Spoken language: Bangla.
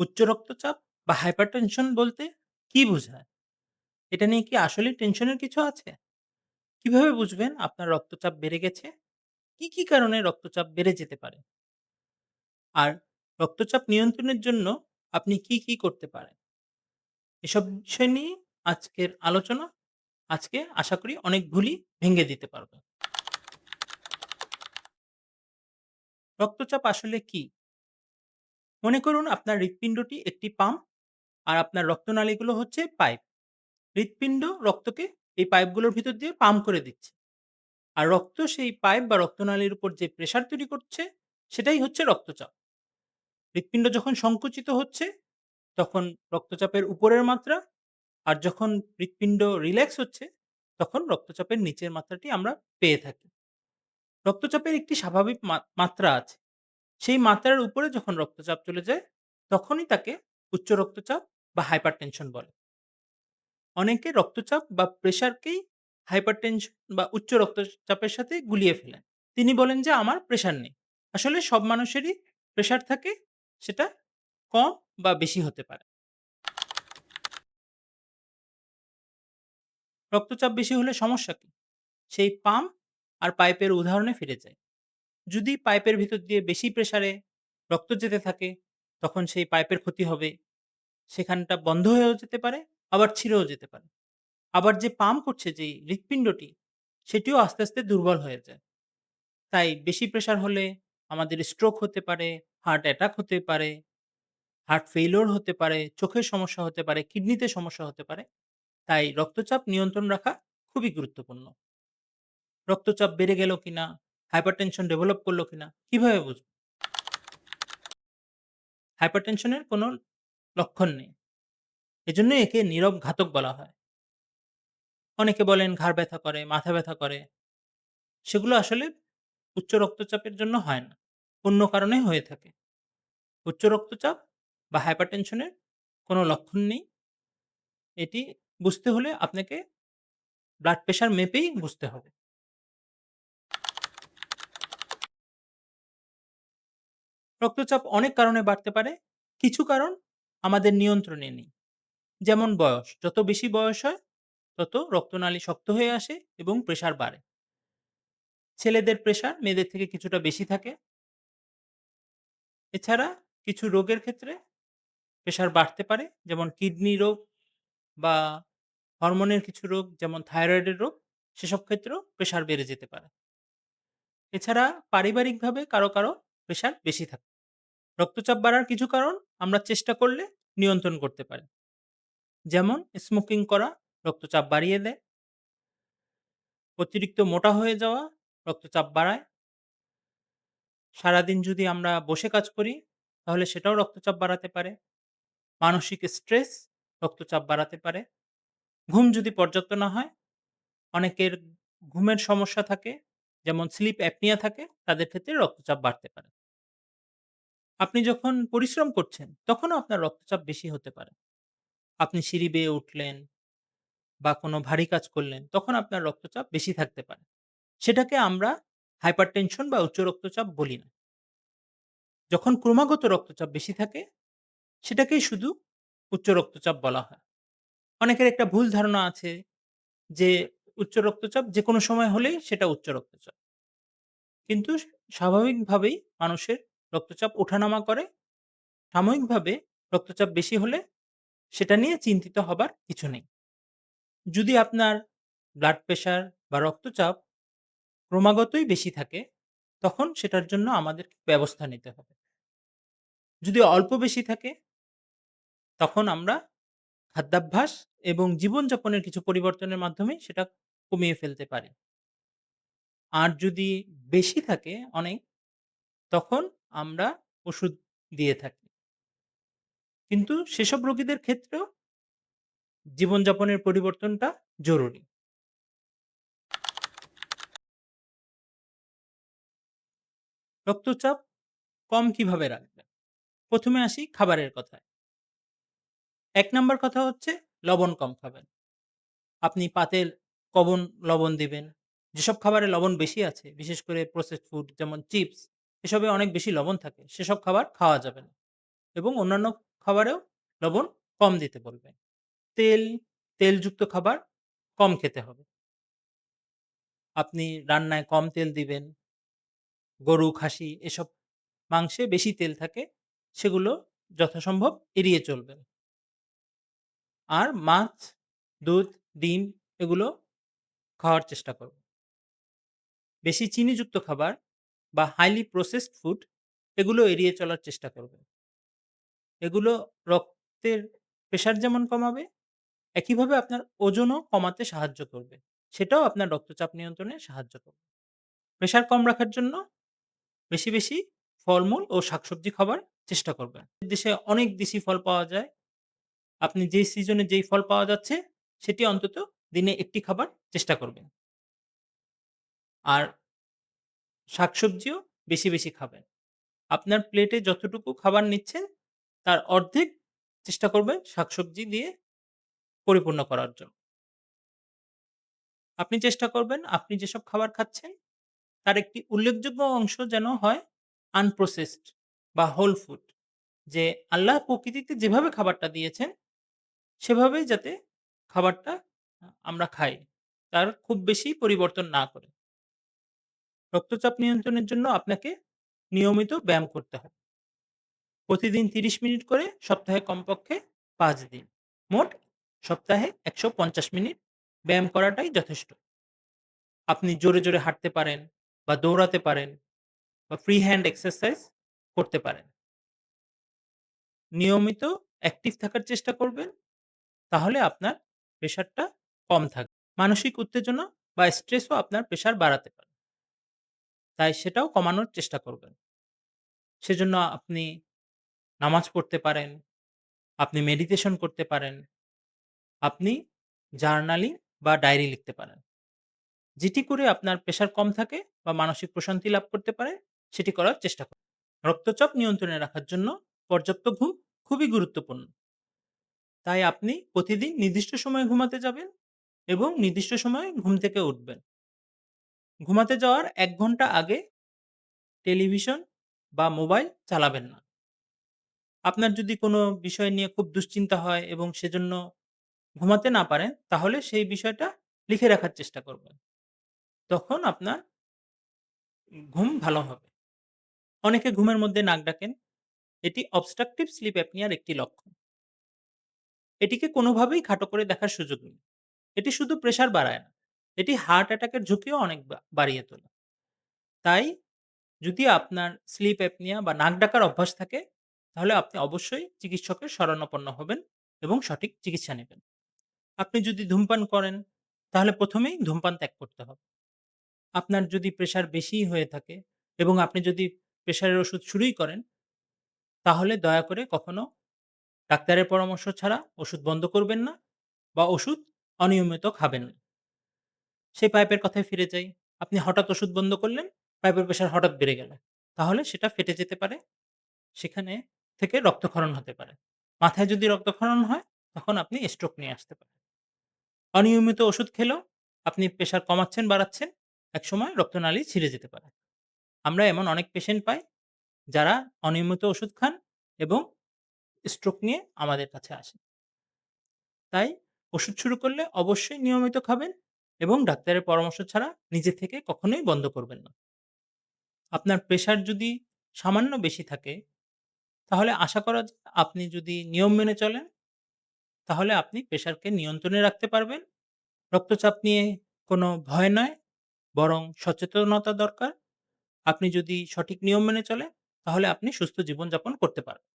উচ্চ রক্তচাপ বা হাইপারটেনশন বলতে কি বোঝায়? এটা নিয়ে কি আসলে টেনশনের কিছু আছে? কীভাবে বুঝবেন আপনার রক্তচাপ বেড়ে গেছে? কি, কি কারণে রক্তচাপ বেড়ে যেতে পারে? আর রক্তচাপ নিয়ন্ত্রণের জন্য আপনি কি, কি করতে পারেন? এসব বিষয় নিয়ে আজকের আলোচনা। আজকে আশা করি অনেক ভুলই ভেঙে দিতে পারবে রক্তচাপ আসলে কি? মনে করুন আপনার হৃৎপিণ্ডটি একটি পাম্প আর আপনার রক্তনালীগুলো হচ্ছে পাইপ। হৃৎপিণ্ড রক্তকে এই পাইপগুলোর ভিতর দিয়ে পাম্প করে দিচ্ছে। আর রক্ত সেই পাইপ বা রক্তনালীর উপর যে প্রেশার তৈরি করছে, সেটাই হচ্ছে রক্তচাপ। হৃৎপিণ্ড যখন সংকুচিত হচ্ছে, তখন রক্তচাপের উপরের মাত্রা, আর যখন হৃৎপিণ্ড রিল্যাক্স হচ্ছে, তখন রক্তচাপের নিচের মাত্রাটি আমরা পেয়ে থাকি। রক্তচাপের একটি স্বাভাবিক মাত্রা আছে। সেই মাত্রার উপরে যখন রক্তচাপ চলে যায়, তখনই তাকে উচ্চ রক্তচাপ বা হাইপারটেনশন বলে। অনেকে রক্তচাপ বা প্রেশারকেই হাইপারটেনশন বা উচ্চ রক্তচাপের সাথে গুলিয়ে ফেলেন। তিনি বলেন যে, "আমার প্রেশার নেই।" আসলে সব মানুষেরই প্রেশার থাকে, সেটা কম বা বেশি হতে পারে। রক্তচাপ বেশি হলে সমস্যা কি? সেই পাম্প আর পাইপের উদাহরণে ফিরে যাই। যদি পাইপের ভিতর দিয়ে বেশি প্রেশারে রক্ত যেতে থাকে, তখন সেই পাইপের ক্ষতি হবে। সেখানটা বন্ধ হয়েও যেতে পারে, আবার ছিঁড়েও যেতে পারে। আবার যে পাম্প করছে যেই হৃৎপিণ্ডটি, সেটিও আস্তে, আস্তে দুর্বল হয়ে যায়। তাই বেশি প্রেশার হলে আমাদের স্ট্রোক হতে পারে, হার্ট অ্যাটাক হতে পারে, হার্ট ফেইলিউর হতে পারে, চোখের সমস্যা হতে পারে, কিডনিতে সমস্যা হতে পারে। তাই রক্তচাপ নিয়ন্ত্রণ রাখা খুবই গুরুত্বপূর্ণ। রক্তচাপ বেড়ে গেল কিনা, হাইপারটেনশন ডেভেলপ করল কিনা, কীভাবে বুঝব? হাইপারটেনশনের কোনো লক্ষণ নেই। এজন্য একে নীরব ঘাতক বলা হয়। অনেকে বলেন ঘাড় ব্যথা করে, মাথা ব্যথা করে। সেগুলো আসলে উচ্চ রক্তচাপের জন্য হয় না। অন্য কারণে হয়ে থাকে। উচ্চ রক্তচাপ বা হাইপারটেনশনের কোনো লক্ষণ নেই। এটি বুঝতে হলে আপনাকে ব্লাড প্রেশার মেপেই বুঝতে হবে। রক্তচাপ অনেক কারণে বাড়তে পারে। কিছু কারণ আমাদের নিয়ন্ত্রণে নেই। যেমন বয়স। যত বেশি বয়স হয়, তত রক্তনালী শক্ত হয়ে আসে এবং প্রেশার বাড়ে। ছেলেদের প্রেশার মেয়েদের থেকে কিছুটা বেশি থাকে। এছাড়া কিছু রোগের ক্ষেত্রে প্রেশার বাড়তে পারে। যেমন কিডনি রোগ বা হরমোনের কিছু রোগ যেমন থাইরয়েডের রোগ, সেসব ক্ষেত্রেও প্রেশার বেড়ে যেতে পারে। এছাড়া পারিবারিকভাবে কারও, কারও প্রেশার বেশি থাকে। রক্তচাপ বাড়ার কিছু কারণ আমরা চেষ্টা করলে নিয়ন্ত্রণ করতে পারি। যেমন স্মোকিং করা রক্তচাপ বাড়িয়ে দেয়। অতিরিক্ত মোটা হয়ে যাওয়া রক্তচাপ বাড়ায়। সারাদিন যদি আমরা বসে কাজ করি, তাহলে সেটাও রক্তচাপ বাড়াতে পারে। মানসিক স্ট্রেস রক্তচাপ বাড়াতে পারে। ঘুম যদি পর্যাপ্ত না হয়, অনেকের ঘুমের সমস্যা থাকে, যেমন স্লিপ অ্যাপনিয়া থাকে, তাদের ক্ষেত্রে রক্তচাপ বাড়তে পারে। আপনি যখন পরিশ্রম করছেন, তখনও আপনার রক্তচাপ বেশি হতে পারে। আপনি সিঁড়ি বেয়ে উঠলেন বা কোনো ভারী কাজ করলেন, তখন আপনার রক্তচাপ বেশি থাকতে পারে। সেটাকে আমরা হাইপারটেনশন বা উচ্চ রক্তচাপ বলি না। যখন ক্রমাগত রক্তচাপ বেশি থাকে, সেটাকেই শুধু উচ্চ রক্তচাপ বলা হয়। অনেকের একটা ভুল ধারণা আছে যে, উচ্চ রক্তচাপ যে কোনো সময় হলেই সেটা উচ্চ রক্তচাপ। কিন্তু স্বাভাবিকভাবেই মানুষের রক্তচাপ ওঠানামা করে। সাময়িকভাবে রক্তচাপ বেশি হলে সেটা নিয়ে চিন্তিত হবার কিছু নেই। যদি আপনার ব্লাড প্রেশার বা রক্তচাপ ক্রমাগতই বেশি থাকে, তখন সেটার জন্য আমাদের ব্যবস্থা নিতে হবে। যদি অল্প বেশি থাকে তখন আমরা খাদ্যাভ্যাস এবং জীবনযাপনের কিছু পরিবর্তনের মাধ্যমে সেটা কমিয়ে ফেলতে পারি। আর যদি বেশি থাকে অনেক, তখন আমরা ওষুধ দিয়ে থাকি। কিন্তু সেসব রোগীদের ক্ষেত্রেও জীবনযাপনের পরিবর্তনটা জরুরি। রক্তচাপ কম কীভাবে রাখবেন? প্রথমে আসি খাবারের কথায়। এক নাম্বার কথা হচ্ছে লবণ কম খাবেন। আপনি পাতের কবন লবণ দিবেন। যেসব খাবারে লবণ বেশি আছে, বিশেষ করে প্রসেসড ফুড যেমন চিপস, এসবে অনেক বেশি লবণ থাকে। সেসব খাবার খাওয়া যাবে না এবং অন্যান্য খাবারেও লবণ কম দিতে বলবেন। তেল, তেলযুক্ত খাবার কম খেতে হবে। আপনি রান্নায় কম তেল দিবেন। গরু, খাসি এসব মাংসে বেশি তেল থাকে। সেগুলো যথাসম্ভব এড়িয়ে চলবেন। আর মাছ, দুধ, ডিম এগুলো খাওয়ার চেষ্টা করবেন। বেশি চিনিযুক্ত খাবার বা হাইলি প্রসেসড ফুড এগুলো এড়িয়ে চলার চেষ্টা করবেন। এগুলো রক্তের প্রেশার যেমন কমাবে, একইভাবে আপনার ওজনও কমাতে সাহায্য করবে। সেটাও আপনার রক্তচাপ নিয়ন্ত্রণে সাহায্য করবে। প্রেশার কম রাখার জন্য বেশি, বেশি ফলমূল ও শাকসবজি খাবার চেষ্টা করবেন। দেশে অনেক দেশি ফল পাওয়া যায়। আপনি যেই সিজনে যেই ফল পাওয়া যাচ্ছে, সেটি অন্তত দিনে একটি খাবার চেষ্টা করবেন। আর শাকসবজিও বেশি, বেশি খাবেন। আপনার প্লেটে যতটুকু খাবার নিচ্ছেন, তার অর্ধেক চেষ্টা করবেন শাকসবজি দিয়ে পরিপূর্ণ করার জন্য। আপনি চেষ্টা করবেন আপনি যেসব খাবার খাচ্ছেন, তার একটি উল্লেখযোগ্য অংশ যেন হয় আনপ্রসেসড বা হোল ফুড। যে আল্লাহ প্রকৃতিতে যেভাবে খাবারটা দিয়েছেন, সেভাবেই যাতে খাবারটা আমরা খাই। তার খুব বেশি পরিবর্তন না করে। রক্তচাপ নিয়ন্ত্রণের জন্য আপনাকে নিয়মিত ব্যায়াম করতে হবে। প্রতিদিন ৩০ মিনিট করে সপ্তাহে কমপক্ষে পাঁচ দিন। মোট সপ্তাহে ১৫০ মিনিট ব্যায়াম করাটাই যথেষ্ট। আপনি জোরে, জোরে হাঁটতে পারেন বা দৌড়াতে পারেন বা ফ্রি হ্যান্ড এক্সারসাইজ করতে পারেন। নিয়মিত অ্যাক্টিভ থাকার চেষ্টা করবেন। তাহলে আপনার প্রেশারটা কম থাকবে। মানসিক উত্তেজনা বা স্ট্রেসও আপনার প্রেশার বাড়াতে পারে। তাই সেটাও কমানোর চেষ্টা করবেন। সেজন্য আপনি নামাজ পড়তে পারেন, আপনি মেডিটেশন করতে পারেন, আপনি জার্নালিং বা ডায়েরি লিখতে পারেন। যেটি করে আপনার প্রেশার কম থাকে বা মানসিক প্রশান্তি লাভ করতে পারেন, সেটি করার চেষ্টা করুন। রক্তচাপ নিয়ন্ত্রণে রাখার জন্য পর্যাপ্ত ঘুম খুবই গুরুত্বপূর্ণ। তাই আপনি প্রতিদিন নির্দিষ্ট সময়ে ঘুমাতে যাবেন এবং নির্দিষ্ট সময়ে ঘুম থেকে উঠবেন। ঘুমাতে যাওয়ার ১ ঘণ্টা আগে টেলিভিশন বা মোবাইল চালাবেন না। আপনার যদি কোনো বিষয় নিয়ে খুব দুশ্চিন্তা হয় এবং সেজন্য ঘুমাতে না পারেন, তাহলে সেই বিষয়টা লিখে রাখার চেষ্টা করবেন। তখন আপনার ঘুম ভালো হবে। অনেকে ঘুমের মধ্যে নাক ডাকেন। এটি obstructive sleep apnea র একটি লক্ষণ। এটিকে কোনোভাবেই খাটো করে দেখার সুযোগ নেই। এটি শুধু প্রেশার বাড়ায় না। এটি হার্ট অ্যাটাকের ঝুঁকিও অনেক বা বাড়িয়ে তোলে। তাই যদি আপনার স্লিপ অ্যাপনিয়া বা নাক ডাকার অভ্যাস থাকে, তাহলে আপনি অবশ্যই চিকিৎসকের শরণাপন্ন হবেন এবং সঠিক চিকিৎসা নেবেন। আপনি যদি ধূমপান করেন, তাহলে প্রথমেই ধূমপান ত্যাগ করতে হবে। আপনার যদি প্রেশার বেশিই হয়ে থাকে এবং আপনি যদি প্রেশারের ওষুধ শুরুই করেন, তাহলে দয়া করে কখনো ডাক্তারের পরামর্শ ছাড়া ওষুধ বন্ধ করবেন না বা ওষুধ অনিয়মিত খাবেন না। সেই পাইপের কথায় ফিরে যাই। আপনি হঠাৎ ওষুধ বন্ধ করলেন, পাইপের প্রেশার হঠাৎ বেড়ে গেল। তাহলে সেটা ফেটে যেতে পারে। সেখানে থেকে রক্তক্ষরণ হতে পারে। মাথায় যদি রক্তক্ষরণ হয়, তখন আপনি স্ট্রোক নিয়ে আসতে পারেন। অনিয়মিত ওষুধ খেলেও আপনি প্রেশার কমাচ্ছেন, বাড়াচ্ছেন, একসময় রক্তনালী ছিঁড়ে যেতে পারে। আমরা এমন অনেক পেশেন্ট পাই, যারা অনিয়মিত ওষুধ খান এবং স্ট্রোক নিয়ে আমাদের কাছে আসেন। তাই ওষুধ শুরু করলে অবশ্যই নিয়মিত খাবেন এবং ডাক্তারের পরামর্শ ছাড়া নিজে থেকে কখনোই বন্ধ করবেন না। আপনার প্রেশার যদি সামান্য বেশি থাকে, তাহলে আশা করা যায় আপনি যদি নিয়ম মেনে চলেন, তাহলে আপনি প্রেশারকে নিয়ন্ত্রণে রাখতে পারবেন। রক্তচাপ নিয়ে কোনো ভয় নয়, বরং সচেতনতা দরকার। আপনি যদি সঠিক নিয়ম মেনে চলেন, তাহলে আপনি সুস্থ জীবনযাপন করতে পারবেন।